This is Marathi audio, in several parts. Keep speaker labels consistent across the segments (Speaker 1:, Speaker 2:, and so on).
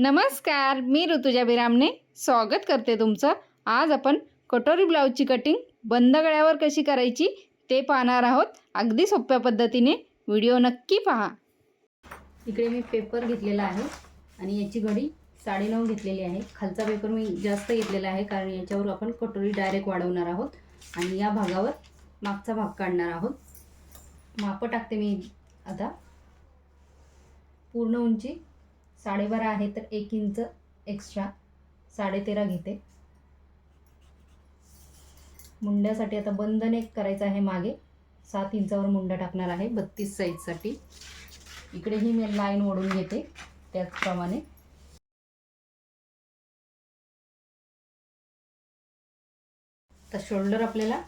Speaker 1: नमस्कार मी ऋतुजा बिरामने स्वागत करते तुमचं. आज आपण कटोरी ब्लाऊजची कटिंग बंद गळ्यावर कशी करायची ते पाहणार आहोत. अगदी सोप्या पद्धतीने व्हिडिओ नक्की पहा. इकडे मी पेपर घेतलेला आहे आणि याची घडी साडेनऊ घेतलेली आहे. खालचा पेपर मी जास्त घेतलेला आहे कारण याच्यावर आपण कटोरी डायरेक्ट वाढवणार आहोत आणि या भागावर मागचा भाग काढणार आहोत. मापं टाकते मी आता. पूर्ण उंची साडेबारा आहे तर एक इंच एक्स्ट्रा साडेतेरा घेते. मुंड्यासाठी आता बंद नेक करायचं आहे मागे. सात इंचावर मुंडा टाकणार आहे बत्तीस साईजसाठी इकडेही मी लाईन ओढून घेते त्याचप्रमाणे. तर शोल्डर आपल्याला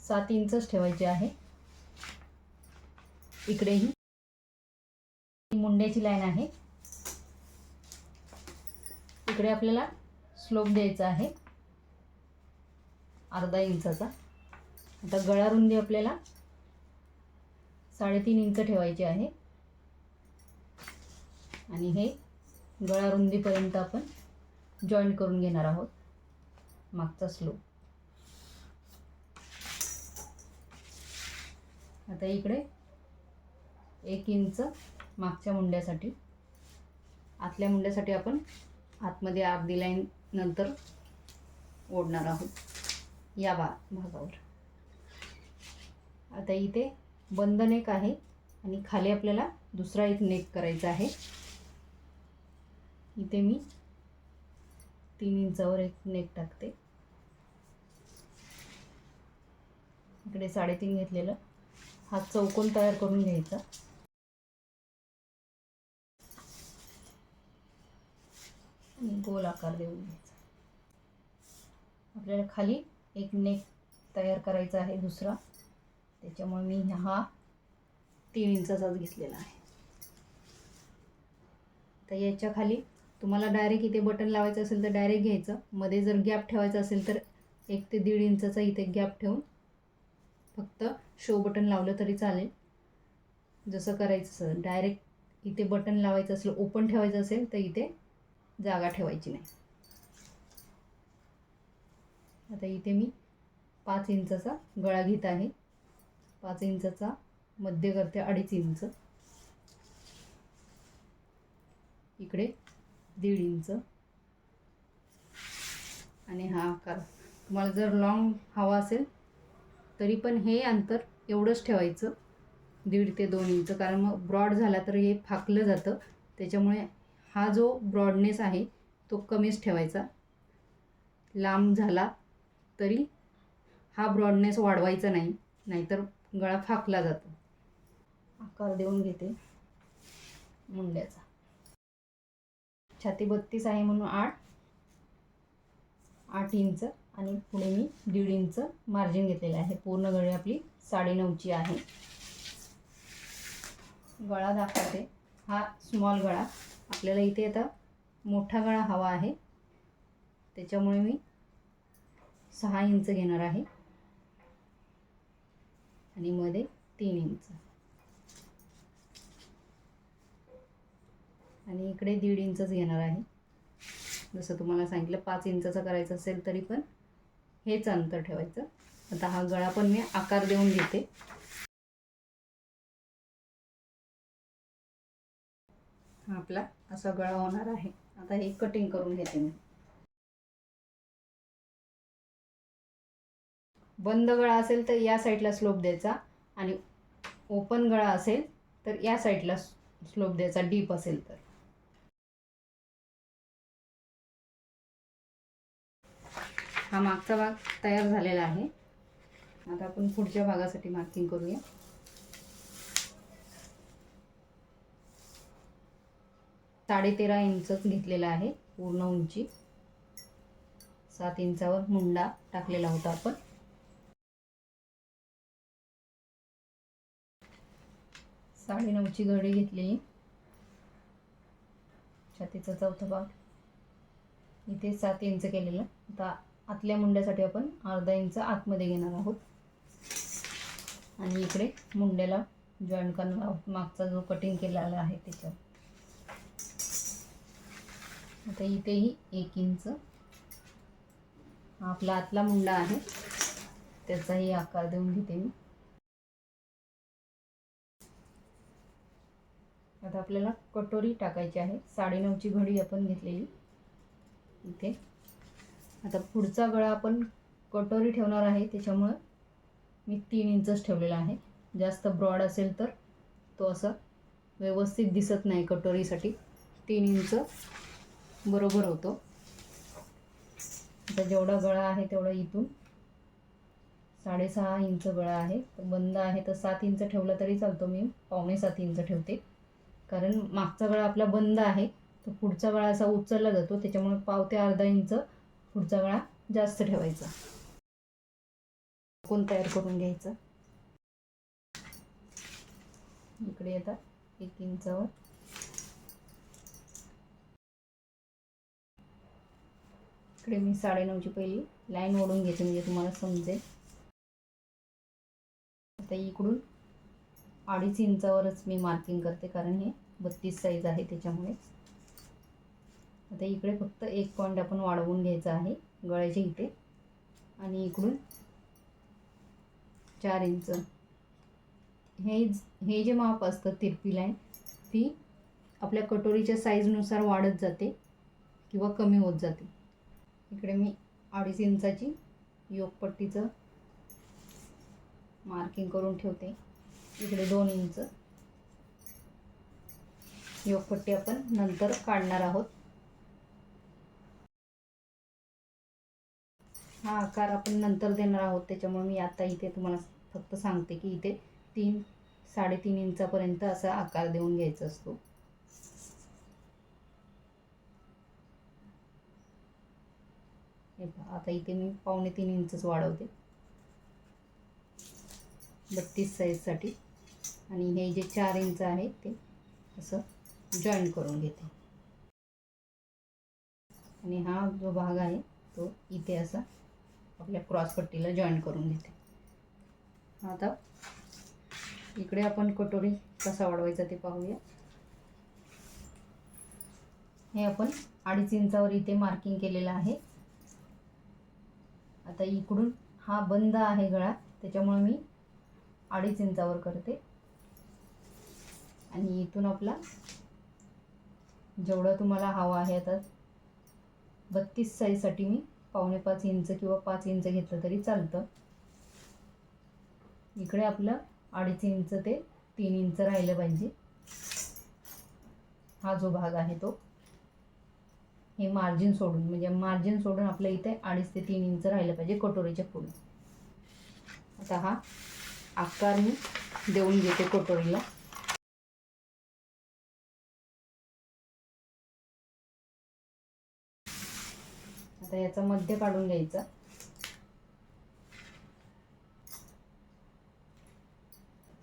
Speaker 1: सात इंचच ठेवायचे आहे. इकडेही. मुंड्याची लाईन आहे. इकडे आपल्याला स्लोप द्यायचा आहे. अर्धा इंचाचा. आता गळा रुंदी आपल्याला साडेतीन इंच ठेवायची आहे. आणि हे गळा रुंदीपर्यंत आपण जॉईंट करून घेणार आहोत. मागचा स्लोप. आता इकडे एक इंच मागच्या मुंड्यासाठी. आतल्या मुंड्यासाठी आपण आतमध्ये अर्धी लाईन नंतर ओढणार आहोत. या बा भागावर. आता इथे बंद नेक आहे आणि खाली आपल्याला दुसरा एक नेक करायचा आहे. इथे मी तीन इंचावर एक नेक टाकते. इकडे साडेतीन घेतलेलं. हा चौकोन तयार करून घ्यायचा आणि गोल आकार देऊन घ्यायचा. आपल्याला खाली एक नेक तयार करायचा आहे दुसरा. त्याच्यामुळे मी हा तीन इंचाचाच घेतलेला आहे. तर याच्या खाली तुम्हाला डायरेक्ट इथे बटन लावायचं असेल तर डायरेक्ट घ्यायचं. मध्ये जर गॅप ठेवायचा असेल तर एक ते दीड इंचाचा इथे गॅप ठेवून फक्त शो बटन लावलं तरी चालेल. जसं करायचं असेल. डायरेक्ट इथे बटन लावायचं असेल ओपन ठेवायचं असेल तर इथे जागा ठेवायची नाही. आता इथे मी पाच इंचाचा गळा घेत आहे. पाच इंचाचा मध्य करते अडीच इंच. इकडे दीड इंच. आणि हा आकार. तुम्हाला जर लॉंग हवा असेल तरी पण हे अंतर एवढंच ठेवायचं. दीड ते दोन इंच. कारण मग ब्रॉड झाला तर हे फाकलं जातं. त्याच्यामुळे हा जो ब्रॉडनेस आहे तो कमीच ठेवायचा. लांब झाला तरी हा ब्रॉडनेस वाढवायचा नाही नाहीतर गळा फाकला जातो. आकार देऊन घेते मुंड्याचा. छाती बत्तीस आहे म्हणून आठ आठ इंच आणि पुढे मी दीड इंच मार्जिन घेतलेलं आहे. पूर्ण गळी आपली साडेनऊची आहे. गळा दाखवते. हा स्मॉल गळा. आपल्याला इथे आता मोठा गळा हवा आहे. त्याच्यामुळे मी सहा इंच घेणार आहे. आणि मध्ये तीन इंच. आणि इकडे दीड इंचच घेणार आहे. जसं तुम्हाला सांगितलं पाच इंचाचं करायचं असेल तरी पण हेच अंतर ठेवायचं. आता हा गळा पण मी आकार देऊन घेते. आपला असा गळा होणार आहे. आता हे कटिंग करून घेते मी. बंद गळा असेल तर या साईडला स्लोप द्यायचा आणि ओपन गळा असेल तर या साईडला स्लोप द्यायचा डीप असेल तर. हा मागचा भाग तयार झालेला आहे. आता आपण पुढच्या भागासाठी मार्किंग करूया. साडेतेरा इंचच घेतलेला आहे पूर्ण उंची. सात इंचावर मुंडा टाकलेला होता आपण. साडे नऊची घडी घेतलेली छातीचा चौथा भाग. इथे सात इंच केलेलं. आता आतल्या मुंड्यासाठी आपण अर्धा इंच आतमध्ये घेणार आहोत. आणि इकडे मुंड्याला जॉईन करणार आहोत. मागचा जो कटिंग केलेला आहे त्याच्यावर. आता इथेही एक इंच. आपला आतला मुंडा आहे. त्याचाही आकार देऊन घेते मी. आता आपल्याला कटोरी टाकायची आहे. साडेनऊची घडी आपण घेतलेली. इथे. आता पुढचा गळा आपण कटोरी ठेवणार आहे. त्याच्यामुळं मी तीन इंचच ठेवलेला आहे. जास्त ब्रॉड असेल तर तो असा व्यवस्थित दिसत नाही कटोरीसाठी. तीन इंच. बरोबर होतो. आता जेवढा गळा आहे तेवढा इथून. साडेसहा इंच गळा आहे. तर बंद आहे तर सात इंच ठेवला तरी चालतो मी. पावणे सात इंच ठेवते. कारण मागचा गळा आपला बंद आहे. तर पुढचा गळा असा उचलला जातो. त्याच्यामुळे पाव ते अर्धा इंच पुढचा गळा जास्त ठेवायचा. कोण तयार करून घ्यायचं? इकडे येतात एक इंचावर. इकडे मी साडेनऊची पहिली लाईन ओढून घेते म्हणजे तुम्हाला समजेल. आता इकडून अडीच इंचावरच मी मार्किंग करते कारण हे बत्तीस साईज आहे त्याच्यामुळे. आता इकडे फक्त एक पॉईंट आपण वाढवून घ्यायचा आहे गळ्याच्या इथे. आणि इकडून चार इंच. हे हे जे माप असतं तिरपी लाईन ती आपल्या कटोरीच्या साईजनुसार वाढत जाते किंवा कमी होत जाते. इकडे मी अडीच इंचाची योगपट्टीचं मार्किंग करून ठेवते. इकडे दोन इंच. योगपट्टी आपण नंतर काढणार आहोत. हा आकार आपण नंतर देणार आहोत. त्याच्यामुळे मी आता इथे तुम्हाला फक्त सांगते की इथे तीन साडेतीन इंचापर्यंत असा आकार देऊन घ्यायचा असतो हे पहा आता इथे मी पावणे तीन इंचच वाढवते. बत्तीस साईजसाठी आणि हे जे चार इंच आहे ते असं जॉईन करून घेते. आणि हा जो भाग आहे तो इथे असा आपल्या क्रॉसपट्टीला जॉईन करून घेते. आता इकडे आपण कटोरी कसा वाढवायचा ते पाहूया. हे आपण अडीच इंचावर इथे मार्किंग केलेलं आहे. आता इकडून हा बंद आहे गळा. त्याच्यामुळे मी अडीच इंचावर करते. आणि इथून आपला जेवढं तुम्हाला हवा आहे आता बत्तीस साईजसाठी मी पावणे पाच इंच किंवा पाच इंच घेतलं तरी चालतं. इकडे आपलं अडीच इंच ते तीन इंच राहिलं पाहिजे. हा जो भाग आहे तो. हे मार्जिन सोडून म्हणजे मार्जिन सोडून आपल्या इथे अडीच ते तीन इंच राहिलं पाहिजे कटोरीच्या पुढे. आता हा आकार मी देऊन घेते कटोरीला. आता याचा मध्य काढून घ्यायचा.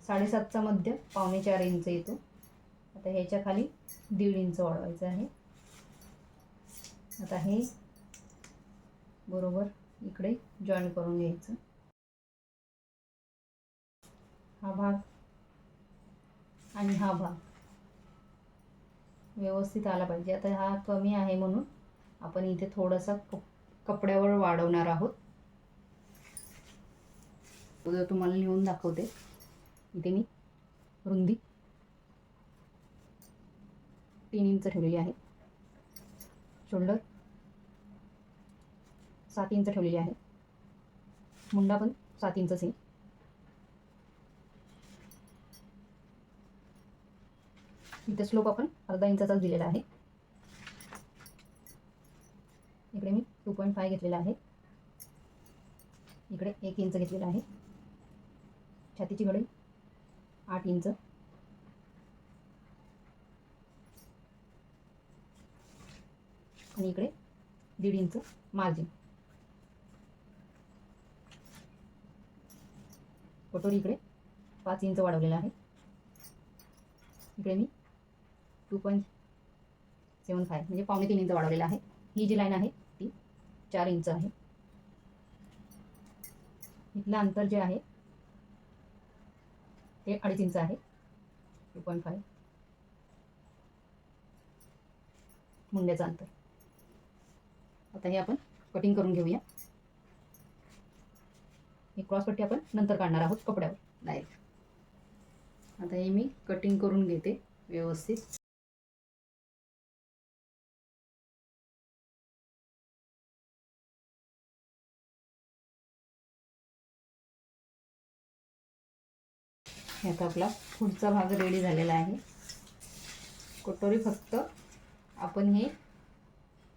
Speaker 1: साडेसातचा मध्य पावणे चार इंच येतो. आता ह्याच्या खाली दीड इंच वाढवायचं आहे. आता हे बरोबर इकडे जॉईन करून घ्यायचं. हा भाग आणि हा भाग व्यवस्थित आला पाहिजे. आता हा कमी आहे म्हणून आपण इथे थोडासा कप कपड्यावर वाढवणार आहोत. उद्या तुम्हाला लिहून दाखवते. इथे मी रुंदी तीन इंच ठेवलेली आहे. शोल्डर सात इंच ठेवलेली आहे. मुंडा पण सात इंचच आहे. इथे स्लोप आपण अर्धा इंचाचाच दिलेला आहे. इकडे मी टू पॉईंट फाय घेतलेला आहे. इकडे एक इंच घेतलेला आहे. छातीची घडी आठ इंच. आणि इकडे दीड इंच मार्जिन. कटोरी इकडे. पाच इंच वाढवलेला आहे. इकडे मी टू पॉईंट सेवन फाय म्हणजे पावणे तीन इंच वाढवलेला आहे. ही जी लाईन आहे ती चार इंच आहे. इथलं अंतर जे आहे ते अडीच इंच आहे. टू पॉईंट फाय मुंड्याचं अंतर. आता हे आपण कटिंग करून घेऊया. ही क्रॉसपट्टी आपण नंतर काढणार आहोत कपड्यावर. डायरेक्ट आता हे मी कटिंग करून घेते व्यवस्थित. ह्याचा आता आपला पुढचा भाग रेडी झालेला आहे. कटोरी फक्त आपण हे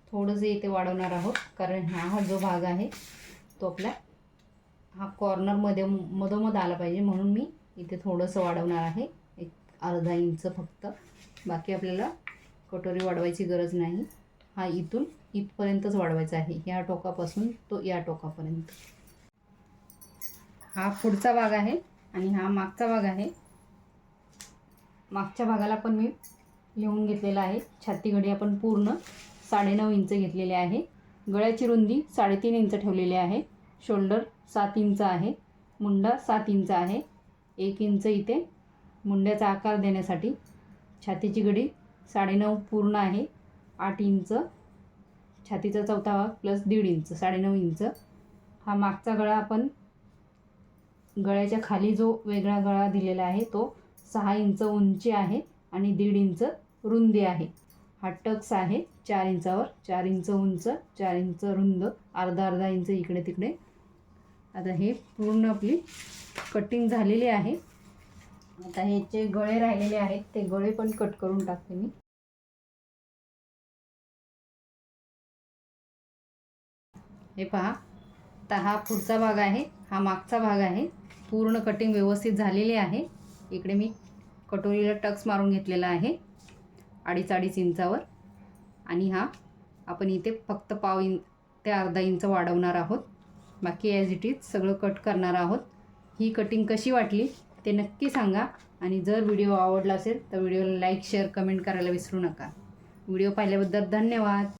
Speaker 1: थोडंसं इथे वाढवणार आहोत कारण हा हा जो भाग आहे तो आपला हा कॉर्नरमध्ये मधोमध आला पाहिजे. म्हणून मी इथे थोडंसं वाढवणार आहे. एक अर्धा इंच फक्त. बाकी आपल्याला कटोरी वाढवायची गरज नाही. हा इथून इथपर्यंतच वाढवायचा आहे. या टोकापासून तो या टोकापर्यंत. हा पुढचा भाग आहे आणि हा मागचा भाग आहे. मागच्या भागाला पण मी लिहून घेतलेला आहे. छाती घडी आपण पूर्ण साडेनऊ इंच घेतलेले आहे. गळ्याची रुंदी साडेतीन इंच ठेवलेली आहे. शोल्डर सात इंच आहे. मुंडा सात इंच आहे. एक इंच इथे. मुंड्याचा आकार देण्यासाठी छातीची गडी साडेनऊ पूर्ण आहे. आठ इंच. छातीचा चौथा भाग प्लस दीड इंच साडेनऊ इंच. हा मागचा गळा आपण गळ्याच्या खाली जो वेगळा गळा दिलेला आहे तो सहा इंच उंची आहे आणि दीड इंच रुंदी आहे. हा टक्स आहे चार इंचावर. चार इंच उंच चार इंच रुंद अर्धा अर्धा इंच इकडे तिकडे. आता हे पूर्ण आपली कटिंग झालेली आहे. आता हे जे गळे राहिलेले आहेत ते गळे पण कट करून टाकते मी. हे पहा आता हा पुढचा भाग आहे हा मागचा भाग आहे. पूर्ण कटिंग व्यवस्थित झालेली आहे. इकडे मी कटोरीला टक्स मारून घेतलेला आहे अडीच अडीच इंचावर. आणि हा आपण इथे फक्त पाव इंच ते अर्धा इंच वाढवणार आहोत. बाकी ॲज इट इज सगळं कट करणार आहोत. ही कटिंग कशी वाटली ते नक्की सांगा. आणि जर व्हिडिओ आवडला असेल तर व्हिडिओला लाईक शेअर कमेंट करायला विसरू नका. व्हिडिओ पाहिल्याबद्दल धन्यवाद.